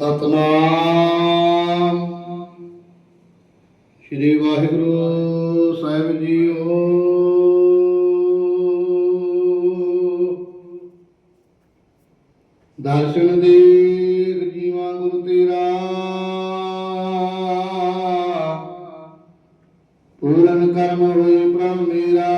ਸਤਨਾਮ। ਸ੍ਰੀ ਵਾਹਿਗੁਰੂ ਸਾਹਿਬ ਜੀਓ ਦਰਸ਼ਨ ਦੇਖ ਜੀਵਾਂ ਗੁਰੂ ਤੇਰਾ। ਪੂਰਨ ਕਰਮ ਹੋਏ ਪ੍ਰਭ ਮੇਰਾ।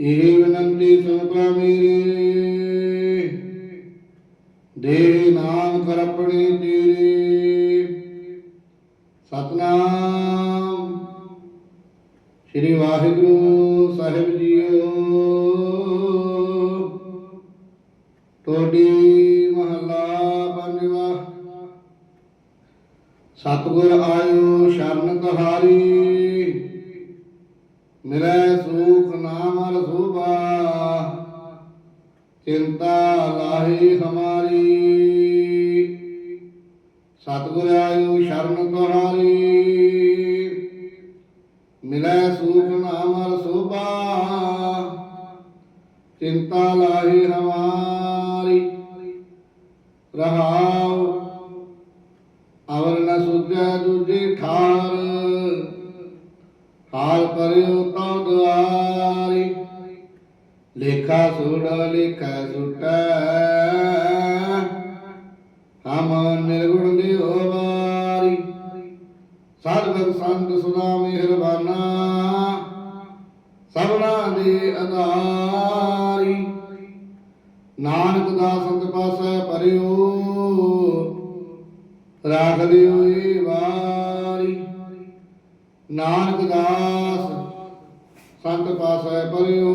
ਇਹ ਬਨੰਤੀ ਸੁਣ ਪ੍ਰਭ ਮੇਰੇ। ਦੇ ਨਾਮ ਕਰਪੜੇ ਤੇਰੇ। ਸਤਨਾਮ। ਸ੍ਰੀ ਵਾਹਿਗੁਰੂ ਸਾਹਿਬ ਜੀਓ। ਟੋਡੀ ਮਹੱਲਾ ਪੰਜਵਾ। ਸਤਿਗੁਰ ਆਇਓ ਸ਼ਰਨ ਤੁਹਾਰੀ ਮਿਲੈ ਸੁਖ ਨਾਮ ਰਸੂਬਾ। ਚਿੰਤਾ ਲਾਹੀ ਹਮਾਰੀ। ਸਤਿਗੁਰ ਆਇਓ ਸ਼ਰਨ ਤੁਹਾਰੀ ਮਿਲੈ ਸੁਖ ਨਾਮ ਰਸੂਬਾ ਚਿੰਤਾ ਲਾਹੀ ਹਮਾਰੀ। ਰਹਾਉ, ਅਵਰ ਨ ਸੁਝੈ ਦੂਜੀ ਠਾਰ। ਹਾਲ ਕਰਿਓ ਤਉ ਦੁਆਰੀ। ਲੇਖਾ ਸੁੜ ਲੇਖਾ ਸੁਟੈ। ਹਮ ਨਿਰਗੁਣ ਲਿਓ ਵਾਰੀ। ਸੰਤ ਸੁਨਾ ਮਿਹਰਬਾਨਾ ਸਭਨਾ ਦੇ ਆਧਾਰੀ। ਨਾਨਕ ਦਾ ਸੰਤ ਪਾਸੈ ਪਰਿਓ ਰਾਖ ਲਿਓ ਏ ਵਾਰੀ। ਨਾਨਕ ਦਾਸ ਸੰਤ ਪਾਸੈ ਪਰਿਓ